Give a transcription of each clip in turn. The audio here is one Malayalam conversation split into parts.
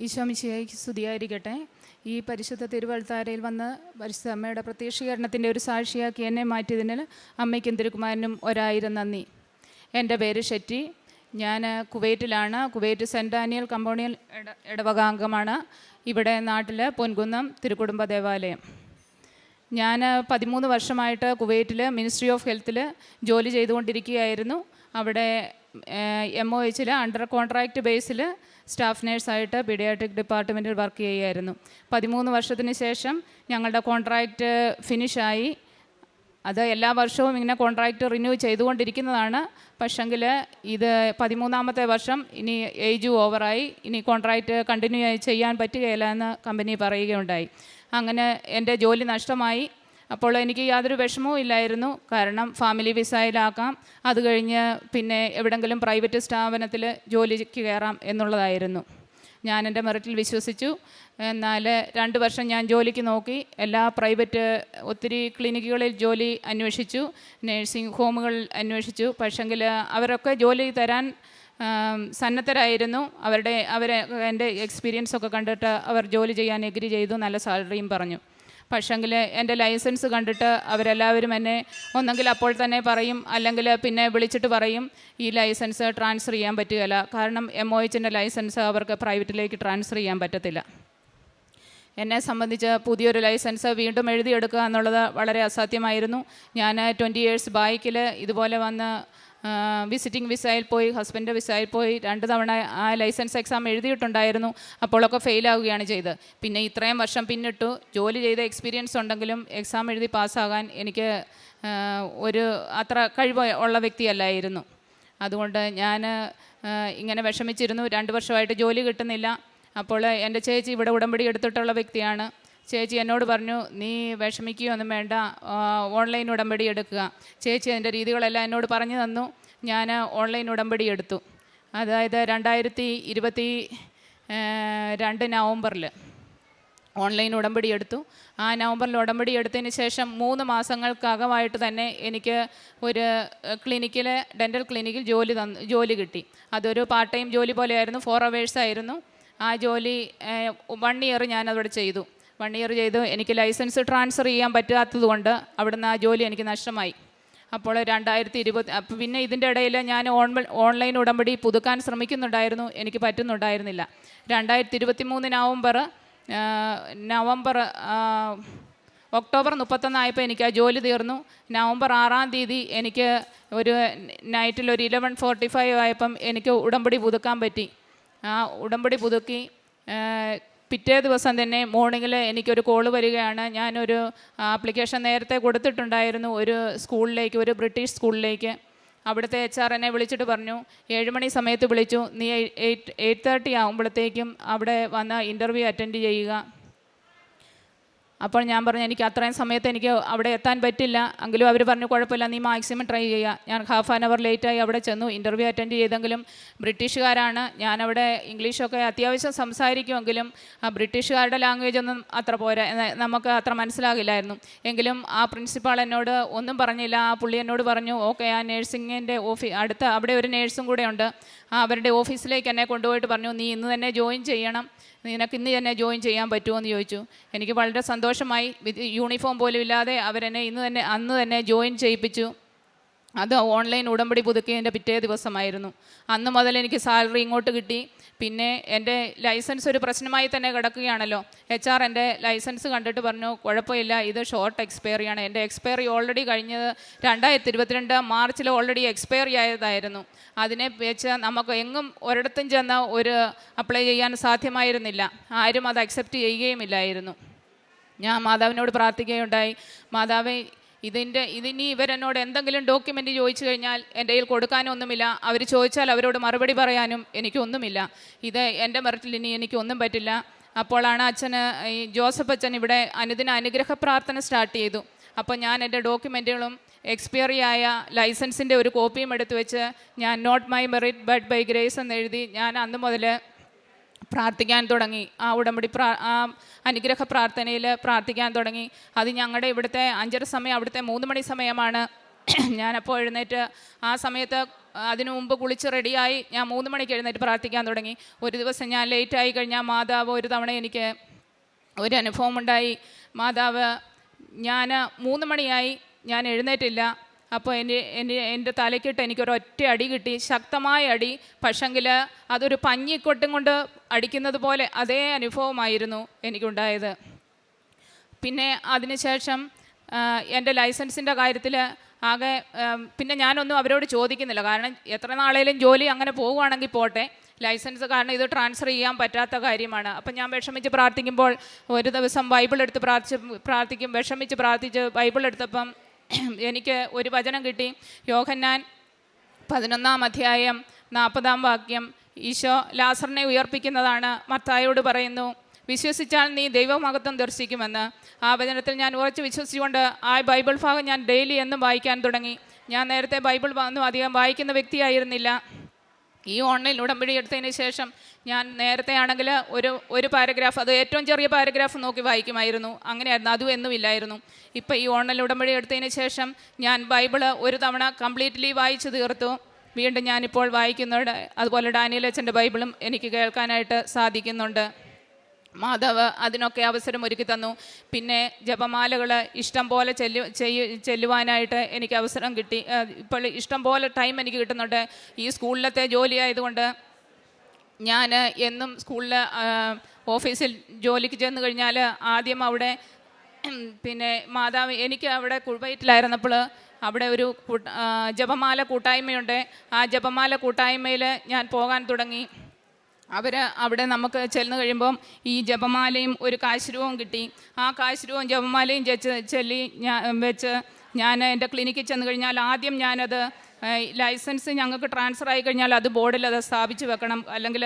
ഈശോമിശിയായിക്ക് സ്തുതിയായിരിക്കട്ടെ. ഈ പരിശുദ്ധ തിരുവഴുത്താരയിൽ വന്ന് പരിശുദ്ധ അമ്മയുടെ പ്രത്യക്ഷീകരണത്തിന്റെ ഒരു സാക്ഷിയാക്കി എന്നെ മാറ്റിയതിന് അമ്മയ്ക്കും തിരുക്കുമാരനും ഒരായിരം നന്ദി. എന്റെ പേര് ഷെറ്റി. ഞാൻ കുവൈറ്റിലാണ്. കുവൈറ്റ് സെന്റ് ഡാനിയൽ കമ്പോണിയൽ ഇട ഇടവകാംഗമാണ്. ഇവിടെ നാട്ടിൽ പൊൻകുന്നം തിരുക്കുടുംബ ദേവാലയം. ഞാൻ പതിമൂന്ന് വർഷമായിട്ട് കുവൈറ്റിൽ മിനിസ്ട്രി ഓഫ് ഹെൽത്തിൽ ജോലി ചെയ്തുകൊണ്ടിരിക്കുകയായിരുന്നു. അവിടെ എം ഒ എച്ചിൽ അണ്ടർ കോൺട്രാക്റ്റ് ബേസിൽ സ്റ്റാഫ് നേഴ്സായിട്ട് പീഡിയാട്രിക് ഡിപ്പാർട്ട്മെന്റിൽ വർക്ക് ചെയ്യുമായിരുന്നു പതിമൂന്ന് വർഷത്തിന് ശേഷം ഞങ്ങളുടെ കോൺട്രാക്റ്റ് ഫിനിഷായി. അത് എല്ലാ വർഷവും ഇങ്ങനെ കോൺട്രാക്റ്റ് റിന്യൂ ചെയ്തുകൊണ്ടിരിക്കുന്നതാണ്. പക്ഷെങ്കിൽ ഇത് പതിമൂന്നാമത്തെ വർഷം ഇനി ഏജ് ഓവറായി. ഇനി കോൺട്രാക്റ്റ് കണ്ടിന്യൂ ചെയ്യാൻ പറ്റുകയില്ല എന്ന് കമ്പനി പറയുകയുണ്ടായി. അങ്ങനെ എന്റെ ജോലി നഷ്ടമായി. അപ്പോൾ എനിക്ക് യാതൊരു വിഷമവും ഇല്ലായിരുന്നു. കാരണം ഫാമിലി വിസയിലാക്കാം അത് കഴിഞ്ഞ് പിന്നെ എവിടെങ്കിലും പ്രൈവറ്റ് സ്ഥാപനത്തിൽ ജോലിക്ക് കയറാം എന്നുള്ളതായിരുന്നു. ഞാൻ എന്റെ മെറിറ്റിൽ വിശ്വസിച്ചു. എന്നാൽ രണ്ട് വർഷം ഞാൻ ജോലിക്ക് നോക്കി. എല്ലാ പ്രൈവറ്റ് ഒത്തിരി ക്ലിനിക്കുകളിൽ ജോലി അന്വേഷിച്ചു. നേഴ്സിംഗ് ഹോമുകൾ അന്വേഷിച്ചു. പക്ഷെങ്കിൽ അവരൊക്കെ ജോലി തരാൻ സന്നദ്ധരായിരുന്നു. അവരുടെ അവരെ എന്റെ എക്സ്പീരിയൻസ് ഒക്കെ കണ്ടിട്ട് അവർ ജോലി ചെയ്യാൻ എഗ്രി ചെയ്തു. നല്ല സാലറിയും പറഞ്ഞു. പക്ഷെങ്കിൽ എന്റെ ലൈസൻസ് കണ്ടിട്ട് അവരെല്ലാവരും എന്നെ ഒന്നെങ്കിൽ അപ്പോൾ തന്നെ പറയും അല്ലെങ്കിൽ പിന്നെ വിളിച്ചിട്ട് പറയും ഈ ലൈസൻസ് ട്രാൻസ്ഫർ ചെയ്യാൻ പറ്റുകയില്ല. കാരണം എം ഒ എച്ചിന്റെ ലൈസൻസ് അവർക്ക് പ്രൈവറ്റിലേക്ക് ട്രാൻസ്ഫർ ചെയ്യാൻ പറ്റത്തില്ല. എന്നെ സംബന്ധിച്ച് പുതിയൊരു ലൈസൻസ് വീണ്ടും എഴുതിയെടുക്കുക എന്നുള്ളത് വളരെ അസാധ്യമായിരുന്നു. ഞാൻ ട്വന്റി ഇയേഴ്സ് ബൈക്കിൽ ഇതുപോലെ വന്ന് വിസിറ്റിംഗ് വിസയിൽ പോയി ഹസ്ബൻഡ് വിസയിൽ പോയി രണ്ട് തവണ ആ ലൈസൻസ് എക്സാം എഴുതിയിട്ടുണ്ടായിരുന്നു. അപ്പോഴൊക്കെ ഫെയിലാവുകയാണ് ചെയ്തത്. പിന്നെ ഇത്രയും വർഷം പിന്നിട്ടു ജോലി ചെയ്ത എക്സ്പീരിയൻസ് ഉണ്ടെങ്കിലും എക്സാം എഴുതി പാസ്സാകാൻ എനിക്ക് ഒരു അത്ര കഴിവ് ഉള്ള വ്യക്തിയല്ലായിരുന്നു. അതുകൊണ്ട് ഞാൻ ഇങ്ങനെ വിഷമിച്ചിരുന്നു. രണ്ട് വർഷമായിട്ട് ജോലി കിട്ടുന്നില്ല. അപ്പോൾ എന്റെ ചേച്ചി ഇവിടെ ഉടമ്പടി എടുത്തിട്ടുള്ള വ്യക്തിയാണ്. ചേച്ചി എന്നോട് പറഞ്ഞു നീ വിഷമിക്കുകയൊന്നും വേണ്ട ഓൺലൈൻ ഉടമ്പടി എടുക്കുക. ചേച്ചി അതിന്റെ രീതികളെല്ലാം എന്നോട് പറഞ്ഞു തന്നു. ഞാൻ ഓൺലൈൻ ഉടമ്പടി എടുത്തു. അതായത് രണ്ടായിരത്തി ഇരുപത്തി രണ്ട് നവംബറിൽ ഓൺലൈൻ ഉടമ്പടി എടുത്തു. ആ നവംബറിൽ ഉടമ്പടി എടുത്തതിന് ശേഷം മൂന്ന് മാസങ്ങൾക്കകമായിട്ട് തന്നെ എനിക്ക് ഒരു ക്ലിനിക്കിൽ ഡെന്റൽ ക്ലിനിക്കിൽ ജോലി തന്നു ജോലി കിട്ടി. അതൊരു പാർട്ട് ടൈം ജോലി പോലെയായിരുന്നു ഫോർ അവേഴ്സ് ആയിരുന്നു. ആ ജോലി വൺ ഇയർ ഞാനതവിടെ ചെയ്തു. വൺ ഇയർ ചെയ്തു എനിക്ക് ലൈസൻസ് ട്രാൻസ്ഫർ ചെയ്യാൻ പറ്റാത്തതുകൊണ്ട് അവിടുന്ന് ആ ജോലി എനിക്ക് നഷ്ടമായി. അപ്പോൾ രണ്ടായിരത്തി ഇരുപത് അപ്പം പിന്നെ ഇതിന്റെ ഇടയിൽ ഞാൻ ഓൺ ഓൺലൈൻ ഉടമ്പടി പുതുക്കാൻ ശ്രമിക്കുന്നുണ്ടായിരുന്നു. എനിക്ക് പറ്റുന്നുണ്ടായിരുന്നില്ല. രണ്ടായിരത്തി ഇരുപത്തി മൂന്ന് നവംബർ നവംബർ ഒക്ടോബർ മുപ്പത്തൊന്നായപ്പോൾ എനിക്ക് ആ ജോലി തീർന്നു. നവംബർ ആറാം തീയതി എനിക്ക് ഒരു നൈറ്റിൽ ഒരു ഇലവൻ ഫോർട്ടി ഫൈവ് ആയപ്പം എനിക്ക് ഉടമ്പടി പുതുക്കാൻ പറ്റി. ആ ഉടമ്പടി പുതുക്കി പിറ്റേ ദിവസം തന്നെ മോർണിംഗിൽ എനിക്കൊരു കോൾ വരികയാണ്. ഞാനൊരു ആപ്ലിക്കേഷൻ നേരത്തെ കൊടുത്തിട്ടുണ്ടായിരുന്നു ഒരു സ്കൂളിലേക്ക് ഒരു ബ്രിട്ടീഷ് സ്കൂളിലേക്ക്. അവിടുത്തെ എച്ച് ആർ എന്നെ വിളിച്ചിട്ട് പറഞ്ഞു ഏഴുമണി സമയത്ത് വിളിച്ചു. നീ എയ്റ്റ് എയ്റ്റ് തേർട്ടി ആകുമ്പോഴത്തേക്കും അവിടെ വന്ന് ഇന്റർവ്യൂ അറ്റൻഡ് ചെയ്യുക. അപ്പോൾ ഞാൻ പറഞ്ഞു എനിക്ക് അത്രയും സമയത്ത് എനിക്ക് അവിടെ എത്താൻ പറ്റില്ല. എങ്കിലും അവർ പറഞ്ഞു കുഴപ്പമില്ല നീ മാക്സിമം ട്രൈ ചെയ്യുക. ഞാൻ ഹാഫ് ആൻ അവർ ലേറ്റായി അവിടെ ചെന്നു. ഇന്റർവ്യൂ അറ്റൻഡ് ചെയ്തെങ്കിലും ബ്രിട്ടീഷുകാരാണ്. ഞാനവിടെ ഇംഗ്ലീഷൊക്കെ അത്യാവശ്യം സംസാരിക്കുമെങ്കിലും ആ ബ്രിട്ടീഷുകാരുടെ ലാംഗ്വേജ് ഒന്നും അത്ര പോരാ നമുക്ക് അത്ര മനസ്സിലാകില്ലായിരുന്നു. എങ്കിലും ആ പ്രിൻസിപ്പാൾ എന്നോട് ഒന്നും പറഞ്ഞില്ല. ആ പുള്ളി എന്നോട് പറഞ്ഞു ഓക്കെ ആ നേഴ്സിങ്ങിന്റെ ഓഫീ അടുത്ത അവിടെ ഒരു നേഴ്സും കൂടെ ഉണ്ട്. അവരുടെ ഓഫീസിലേക്ക് എന്നെ കൊണ്ടുപോയിട്ട് പറഞ്ഞു നീ ഇന്ന് തന്നെ ജോയിൻ ചെയ്യണം. നിനക്ക് ഇന്ന് തന്നെ ജോയിൻ ചെയ്യാൻ പറ്റുമോ എന്ന് ചോദിച്ചു. എനിക്ക് വളരെ സന്തോഷമായി. യൂണിഫോം പോലും ഇല്ലാതെ അവരെന്നെ ഇന്ന് തന്നെ അന്ന് തന്നെ ജോയിൻ ചെയ്യിപ്പിച്ചു. അത് ഓൺലൈൻ ഉടമ്പടി പുതുക്കിയതിന്റെ പിറ്റേ ദിവസമായിരുന്നു. അന്ന് മുതൽ എനിക്ക് സാലറി ഇങ്ങോട്ട് കിട്ടി. പിന്നെ എന്റെ ലൈസൻസ് ഒരു പ്രശ്നമായി തന്നെ കിടക്കുകയാണല്ലോ. എച്ച് ആർ എന്റെ ലൈസൻസ് കണ്ടിട്ട് പറഞ്ഞു കുഴപ്പമില്ല ഇത് ഷോർട്ട് എക്സ്പയറി ആണ്. എന്റെ എക്സ്പയറി ഓൾറെഡി കഴിഞ്ഞത് രണ്ടായിരത്തി ഇരുപത്തിരണ്ട് മാർച്ചിൽ ഓൾറെഡി എക്സ്പയറി ആയതായിരുന്നു. അതിനെ വെച്ച് നമുക്ക് എങ്ങും ഒരിടത്തും ചെന്ന് ഒരു അപ്ലൈ ചെയ്യാൻ സാധ്യമായിരുന്നില്ല. ആരും അത് അക്സെപ്റ്റ് ചെയ്യുകയുമില്ലായിരുന്നു. ഞാൻ മാതാവിനോട് പ്രാർത്ഥിക്കുകയുണ്ടായി. മാതാവേ ഇതിന്റെ ഇതിനി ഇവരെന്നോട് എന്തെങ്കിലും ഡോക്യുമെന്റ് ചോദിച്ചു കഴിഞ്ഞാൽ എന്റെ കയ്യിൽ കൊടുക്കാനൊന്നുമില്ല. അവർ ചോദിച്ചാൽ അവരോട് മറുപടി പറയാനും എനിക്കൊന്നുമില്ല. ഇത് എന്റെ മെറിറ്റിൽ ഇനി എനിക്കൊന്നും പറ്റില്ല. അപ്പോഴാണ് അച്ഛന് ഈ ജോസഫ് അച്ഛൻ ഇവിടെ അനുദിന അനുഗ്രഹ പ്രാർത്ഥന സ്റ്റാർട്ട് ചെയ്തു. അപ്പോൾ ഞാൻ എന്റെ ഡോക്യുമെന്റുകളും എക്സ്പയറി ആയ ലൈസൻസിന്റെ ഒരു കോപ്പിയും എടുത്തു വെച്ച് ഞാൻ not my merit but by grace എന്ന് എഴുതി ഞാൻ അന്ന് മുതൽ പ്രാർത്ഥിക്കാൻ തുടങ്ങി. ആ ഉടമ്പടി പ്രാ ആ അനുഗ്രഹ പ്രാർത്ഥനയിൽ പ്രാർത്ഥിക്കാൻ തുടങ്ങി. അത് ഞങ്ങളുടെ ഇവിടുത്തെ അഞ്ചര സമയം അവിടുത്തെ മൂന്ന് മണി സമയമാണ്. ഞാനപ്പോൾ എഴുന്നേറ്റ് ആ സമയത്ത് അതിനു മുമ്പ് കുളിച്ച് റെഡിയായി ഞാൻ മൂന്ന് മണിക്ക് എഴുന്നേറ്റ് പ്രാർത്ഥിക്കാൻ തുടങ്ങി. ഒരു ദിവസം ഞാൻ ലേറ്റായി കഴിഞ്ഞാൽ മാതാവ് ഒരു തവണ എനിക്ക് ഒരു അനുഭവം ഉണ്ടായി. മാതാവ് ഞാൻ മൂന്ന് മണിയായി ഞാൻ എഴുന്നേറ്റില്ല. അപ്പോൾ എന്റെ എന്റെ എന്റെ തലയ്ക്കിട്ട് എനിക്കൊരൊറ്റ അടി കിട്ടി. ശക്തമായ അടി. പക്ഷെങ്കിൽ അതൊരു പഞ്ഞിക്കൊട്ടും കൊണ്ട് അടിക്കുന്നത് പോലെ അതേ അനുഭവമായിരുന്നു എനിക്കുണ്ടായത്. പിന്നെ അതിനുശേഷം എന്റെ ലൈസൻസിന്റെ കാര്യത്തിൽ ആകെ പിന്നെ ഞാനൊന്നും അവരോട് ചോദിക്കുന്നില്ല. കാരണം എത്ര നാളേലും ജോലി അങ്ങനെ പോവുകയാണെങ്കിൽ പോട്ടെ. ലൈസൻസ് കാരണം ഇത് ട്രാൻസ്ഫർ ചെയ്യാൻ പറ്റാത്ത കാര്യമാണ്. അപ്പം ഞാൻ വിഷമിച്ച് പ്രാർത്ഥിക്കുമ്പോൾ ഒരു ദിവസം ബൈബിൾ എടുത്ത് പ്രാർത്ഥിച്ച് പ്രാർത്ഥിക്കും. വിഷമിച്ച് പ്രാർത്ഥിച്ച് ബൈബിൾ എടുത്തപ്പം എനിക്ക് ഒരു വചനം കിട്ടി. യോഹന്നാൻ പതിനൊന്നാം അധ്യായം നാൽപ്പതാം വാക്യം. ഈശോ ലാസറിനെ ഉയർപ്പിക്കുന്നതാണ്. മത്തായോട് പറയുന്നു വിശ്വസിച്ചാൽ നീ ദൈവമഹത്വം ദർശിക്കുമെന്ന്. ആ വചനത്തിൽ ഞാൻ ഉറച്ചു വിശ്വസിച്ചുകൊണ്ട് ആ ബൈബിൾ ഭാഗം ഞാൻ ഡെയിലി എന്നും വായിക്കാൻ തുടങ്ങി. ഞാൻ നേരത്തെ ബൈബിൾ ഒന്നും അധികം വായിക്കുന്ന വ്യക്തിയായിരുന്നില്ല. ഈ ഓൺലൈൻ ഉടമ്പടി എടുത്തതിന് ശേഷം ഞാൻ നേരത്തെ ആണെങ്കിൽ ഒരു ഒരു പാരഗ്രാഫ് അത് ഏറ്റവും ചെറിയ പാരഗ്രാഫ് നോക്കി വായിക്കുമായിരുന്നു. അങ്ങനെയായിരുന്നു. അതും എന്നും ഇല്ലായിരുന്നു. ഇപ്പോൾ ഈ ഓൺലൈൻ ഉടമ്പടി എടുത്തതിന് ശേഷം ഞാൻ ബൈബിൾ ഒരു തവണ കംപ്ലീറ്റ്ലി വായിച്ചു തീർത്തു. വീണ്ടും ഞാനിപ്പോൾ വായിക്കുന്നുണ്ട് അതുപോലെ ഡാനിയൽ അച്ഛന്റെ ബൈബിളും എനിക്ക് കേൾക്കാനായിട്ട് സാധിക്കുന്നുണ്ട്. മാധവ് അതിനൊക്കെ അവസരം ഒരുക്കി തന്നു. പിന്നെ ജപമാലകൾ ഇഷ്ടം പോലെ ചെല്ലു ചെല്ലുവാനായിട്ട് എനിക്ക് അവസരം കിട്ടി. ഇപ്പോൾ ഇഷ്ടം പോലെ ടൈം എനിക്ക് കിട്ടുന്നുണ്ട്. ഈ സ്കൂളിലത്തെ ജോലി ആയതുകൊണ്ട് ഞാൻ എന്നും സ്കൂളിൽ ഓഫീസിൽ ജോലിക്ക് ചെന്ന് കഴിഞ്ഞാൽ ആദ്യം അവിടെ പിന്നെ മാതാവ് എനിക്ക് അവിടെ കുവൈറ്റിലായിരുന്നപ്പോൾ അവിടെ ഒരു ജപമാല കൂട്ടായ്മയുണ്ട്. ആ ജപമാല കൂട്ടായ്മയിൽ ഞാൻ പോകാൻ തുടങ്ങി. അവർ അവിടെ നമുക്ക് ചെന്ന് കഴിയുമ്പം ഈ ജപമാലയും ഒരു കാശ്രൂവും കിട്ടി. ആ കാശ്രൂവും ജപമാലയും ചെച്ച് ചെല്ലി ഞാൻ വെച്ച് ഞാൻ എന്റെ ക്ലിനിക്കിൽ ചെന്ന് കഴിഞ്ഞാൽ ആദ്യം ഞാനത് ലൈസൻസ് ഞങ്ങൾക്ക് ട്രാൻസ്ഫർ ആയി കഴിഞ്ഞാൽ അത് ബോർഡിൽ അത് സ്ഥാപിച്ച് വെക്കണം. അല്ലെങ്കിൽ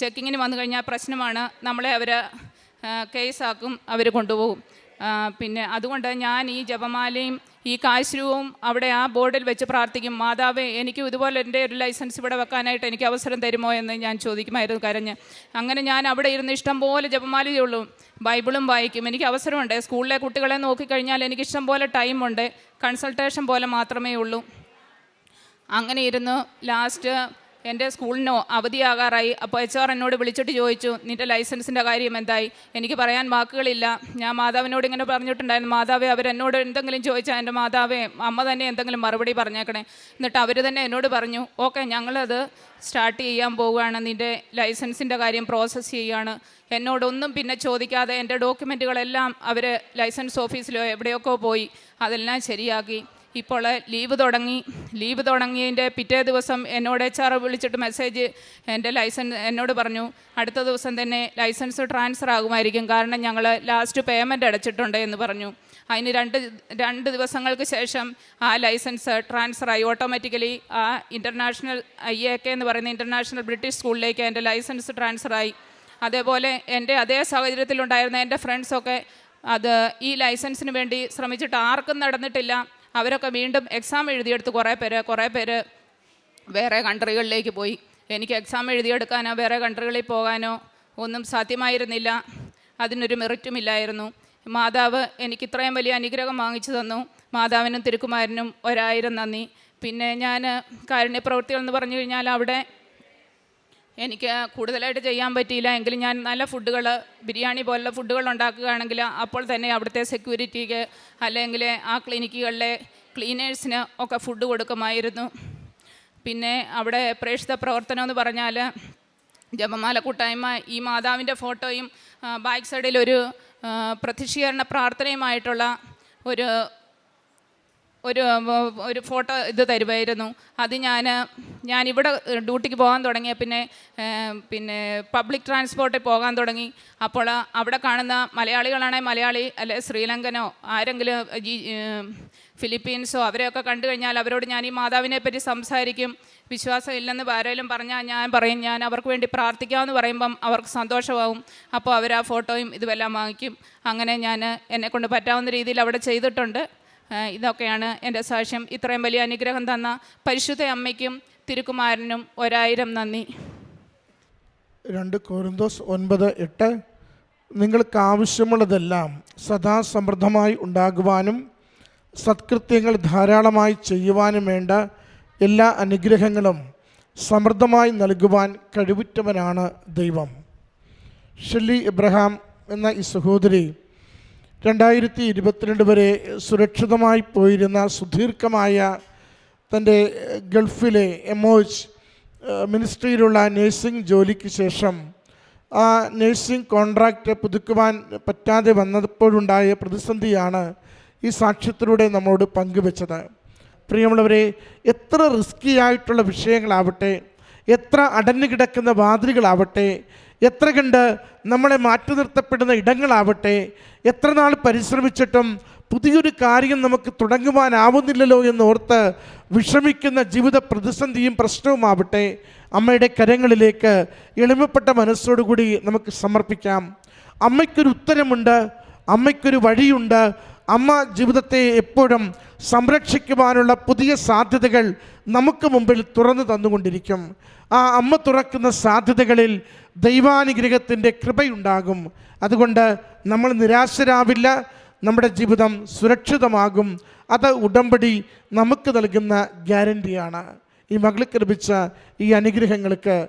ചെക്കിങ്ങിന് വന്നു കഴിഞ്ഞാൽ പ്രശ്നമാണ്. നമ്മളെ അവർ കേസാക്കും അവർ കൊണ്ടുപോകും. പിന്നെ അതുകൊണ്ട് ഞാൻ ഈ ജപമാലയും ഈ കാശ്രൂവും അവിടെ ആ ബോർഡിൽ വെച്ച് പ്രാർത്ഥിക്കും മാതാവ് എനിക്ക് ഇതുപോലെ എന്റെ ഒരു ലൈസൻസ് ഇവിടെ വെക്കാനായിട്ട് എനിക്ക് അവസരം തരുമോ എന്ന് ഞാൻ ചോദിക്കുമായിരുന്നു കരഞ്ഞ്. അങ്ങനെ ഞാൻ അവിടെ ഇരുന്ന് ഇഷ്ടം പോലെ ജപമാലയുള്ളൂ ബൈബിളും വായിക്കും. എനിക്ക് അവസരമുണ്ട്. സ്കൂളിലെ കുട്ടികളെ നോക്കിക്കഴിഞ്ഞാൽ എനിക്ക് ഇഷ്ടം പോലെ ടൈമുണ്ട് കൺസൾട്ടേഷൻ പോലെ മാത്രമേ ഉള്ളൂ. അങ്ങനെ ഇരുന്നു ലാസ്റ്റ് എന്റെ സ്കൂളിനോ അവധിയാകാറായി. അപ്പോൾ എച്ച് ആർ എന്നോട് വിളിച്ചിട്ട് ചോദിച്ചു നിന്റെ ലൈസൻസിന്റെ കാര്യം എന്തായി? എനിക്ക് പറയാൻ വാക്കുകളില്ല. ഞാൻ മാതാവിനോട് ഇങ്ങനെ പറഞ്ഞിട്ടുണ്ടായിരുന്നു. മാതാവേ അവരെന്നോട് എന്തെങ്കിലും ചോദിച്ചാൽ എന്റെ മാതാവേ അമ്മ തന്നെ എന്തെങ്കിലും മറുപടി പറഞ്ഞേക്കണേ. എന്നിട്ട് അവർ തന്നെ എന്നോട് പറഞ്ഞു ഓക്കെ ഞങ്ങളത് സ്റ്റാർട്ട് ചെയ്യാൻ പോവുകയാണ്. നിന്റെ ലൈസൻസിന്റെ കാര്യം പ്രോസസ്സ് ചെയ്യുകയാണ്. എന്നോടൊന്നും പിന്നെ ചോദിക്കാതെ എന്റെ ഡോക്യുമെന്റുകളെല്ലാം അവർ ലൈസൻസ് ഓഫീസിലോ എവിടെയൊക്കെ പോയി. അതെല്ലാം ശരിയാക്കി. ഇപ്പോൾ ലീവ് തുടങ്ങി. ലീവ് തുടങ്ങിയതിന്റെ പിറ്റേ ദിവസം എന്നോട് എച്ച് ആർ വിളിച്ചിട്ട് മെസ്സേജ് എന്റെ ലൈസൻസ് എന്നോട് പറഞ്ഞു അടുത്ത ദിവസം തന്നെ ലൈസൻസ് ട്രാൻസ്ഫർ ആകുമായിരിക്കും. കാരണം ഞങ്ങൾ ലാസ്റ്റ് പേയ്മെന്റ് അടച്ചിട്ടുണ്ട് എന്ന് പറഞ്ഞു. അതിന് രണ്ട് രണ്ട് ദിവസങ്ങൾക്ക് ശേഷം ആ ലൈസൻസ് ട്രാൻസ്ഫർ ആയി ഓട്ടോമാറ്റിക്കലി ആ ഇന്റർനാഷണൽ ഐ എ കെ എന്ന് പറയുന്ന ഇന്റർനാഷണൽ ബ്രിട്ടീഷ് സ്കൂളിലേക്ക് എന്റെ ലൈസൻസ് ട്രാൻസ്ഫർ ആയി അതേപോലെ എന്റെ അതേ സാഹചര്യത്തിലുണ്ടായിരുന്ന എന്റെ ഫ്രണ്ട്സൊക്കെ അത് ഈ ലൈസൻസിന് വേണ്ടി ശ്രമിച്ചിട്ട് ആർക്കും നടന്നിട്ടില്ല. അവരൊക്കെ വീണ്ടും എക്സാം എഴുതിയെടുത്ത് കുറേ പേര് കുറേ പേര് വേറെ കൺട്രികളിലേക്ക് പോയി. എനിക്ക് എക്സാം എഴുതിയെടുക്കാനോ വേറെ കൺട്രികളിൽ പോകാനോ ഒന്നും സാധ്യമായിരുന്നില്ല. അതിനൊരു മെറിറ്റുമില്ലായിരുന്നു മാതാവ് എനിക്ക് ഇത്രയും വലിയ അനുഗ്രഹം വാങ്ങിച്ചു തന്നു. മാതാവിനും തിരുക്കുമാരനും ഒരായിരം നന്ദി. പിന്നെ ഞാൻ കാരുണ്യപ്രവൃത്തികൾ എന്ന് പറഞ്ഞു കഴിഞ്ഞാൽ അവിടെ എനിക്ക് കൂടുതലായിട്ട് ചെയ്യാൻ പറ്റിയില്ല. എങ്കിലും ഞാൻ നല്ല ഫുഡുകൾ ബിരിയാണി പോലുള്ള ഫുഡുകൾ ഉണ്ടാക്കുകയാണെങ്കിൽ അപ്പോൾ തന്നെ അവിടുത്തെ സെക്യൂരിറ്റിക്ക് അല്ലെങ്കിൽ ആ ക്ലിനിക്കുകളിലെ ക്ലീനേഴ്സിന് ഒക്കെ ഫുഡ് കൊടുക്കുമായിരുന്നു. പിന്നെ അവിടെ പ്രേക്ഷിത പ്രവർത്തനം എന്ന് പറഞ്ഞാൽ ജപമാല കൂട്ടായ്മ ഈ മാതാവിന്റെ ഫോട്ടോയും ബാക്ക് സൈഡിൽ ഒരു പ്രതിഷീകരണ പ്രാർത്ഥനയുമായിട്ടുള്ള ഒരു ഒരു ഒരു ഫോട്ടോ ഇത് തരുമായിരുന്നു അത് ഞാൻ ഞാൻ ഇവിടെ ഡ്യൂട്ടിക്ക് പോകാൻ തുടങ്ങിയ പിന്നെ പിന്നെ പബ്ലിക് ട്രാൻസ്പോർട്ടിൽ പോകാൻ തുടങ്ങി. അപ്പോൾ അവിടെ കാണുന്ന മലയാളികളാണെങ്കിൽ മലയാളി അല്ലെ ശ്രീലങ്കനോ ആരെങ്കിലും ജി- ഫിലിപ്പീൻസോ അവരെയൊക്കെ കണ്ടു കഴിഞ്ഞാൽ അവരോട് ഞാൻ ഈ മാതാവിനെ പറ്റി സംസാരിക്കും. വിശ്വാസം ഇല്ലെന്ന് ആരെങ്കിലും പറഞ്ഞാൽ ഞാൻ പറയും. ഞാൻ അവർക്ക് വേണ്ടി പ്രാർത്ഥിക്കാമെന്ന് പറയുമ്പം അവർക്ക് സന്തോഷമാവും. അപ്പോൾ അവർ ആ ഫോട്ടോയും ഇതുമെല്ലാം വാങ്ങിക്കും. അങ്ങനെ ഞാൻ എന്നെക്കൊണ്ട് പറ്റാവുന്ന രീതിയിൽ അവിടെ ചെയ്തിട്ടുണ്ട്. ഇതൊക്കെയാണ് എന്റെ സാക്ഷ്യം. ഇത്രയും വലിയ അനുഗ്രഹം തന്ന പരിശുദ്ധ അമ്മയ്ക്കും തിരുക്കുമാരനും ഒരായിരം നന്ദി. രണ്ട് കോരിന്തോസ് ഒൻപത് എട്ട്. നിങ്ങൾക്ക് ആവശ്യമുള്ളതെല്ലാം സദാസമൃദ്ധമായി ഉണ്ടാകുവാനും സത്കൃത്യങ്ങൾ ധാരാളമായി ചെയ്യുവാനും വേണ്ട എല്ലാ അനുഗ്രഹങ്ങളും സമൃദ്ധമായി നൽകുവാൻ കഴിവുറ്റവനാണ് ദൈവം. ഷെല്ലി ഇബ്രഹാം എന്ന ഈ സഹോദരി രണ്ടായിരത്തി ഇരുപത്തിരണ്ട് വരെ സുരക്ഷിതമായി പോയിരുന്ന സുദീർഘമായ തന്റെ ഗൾഫിലെ എമോജ് മിനിസ്ട്രിയിലുള്ള നേഴ്സിംഗ് ജോലിക്ക് ശേഷം ആ നേഴ്സിംഗ് കോൺട്രാക്റ്റ് പുതുക്കുവാൻ പറ്റാതെ വന്നപ്പോഴുണ്ടായ പ്രതിസന്ധിയാണ് ഈ സാക്ഷ്യത്തിലൂടെ നമ്മളോട് പങ്കുവെച്ചത്. പ്രിയമുള്ളവരെ എത്ര റിസ്കി ആയിട്ടുള്ള വിഷയങ്ങളാവട്ടെ എത്ര അടഞ്ഞു കിടക്കുന്ന വാതിലുകളാവട്ടെ എത്ര കണ്ട് നമ്മളെ മാറ്റി നിർത്തപ്പെടുന്ന ഇടങ്ങളാവട്ടെ എത്ര നാൾ പരിശ്രമിച്ചിട്ടും പുതിയൊരു കാര്യം നമുക്ക് തുടങ്ങുവാനാവുന്നില്ലല്ലോ എന്നോർത്ത് വിഷമിക്കുന്ന ജീവിത പ്രതിസന്ധിയും പ്രശ്നവുമാവട്ടെ അമ്മയുടെ കരങ്ങളിലേക്ക് എളിമപ്പെട്ട മനസ്സോടുകൂടി നമുക്ക് സമർപ്പിക്കാം. അമ്മയ്ക്കൊരു ഉത്തരമുണ്ട് അമ്മയ്ക്കൊരു വഴിയുണ്ട് അമ്മ ജീവിതത്തെ എപ്പോഴും സംരക്ഷിക്കുവാനുള്ള പുതിയ സാധ്യതകൾ നമുക്ക് മുമ്പിൽ തുറന്നു തന്നുകൊണ്ടിരിക്കും. ആ അമ്മ തുറക്കുന്ന സാധ്യതകളിൽ ദൈവാനുഗ്രഹത്തിന്റെ കൃപയുണ്ടാകും. അതുകൊണ്ട് നമ്മൾ നിരാശരാവില്ല നമ്മുടെ ജീവിതം സുരക്ഷിതമാകും. അത് ഉടമ്പടി നമുക്ക് നൽകുന്ന ഗ്യാരന്റിയാണ്. ഈ മകൾക്ക് ലഭിച്ച ഈ അനുഗ്രഹങ്ങൾക്ക്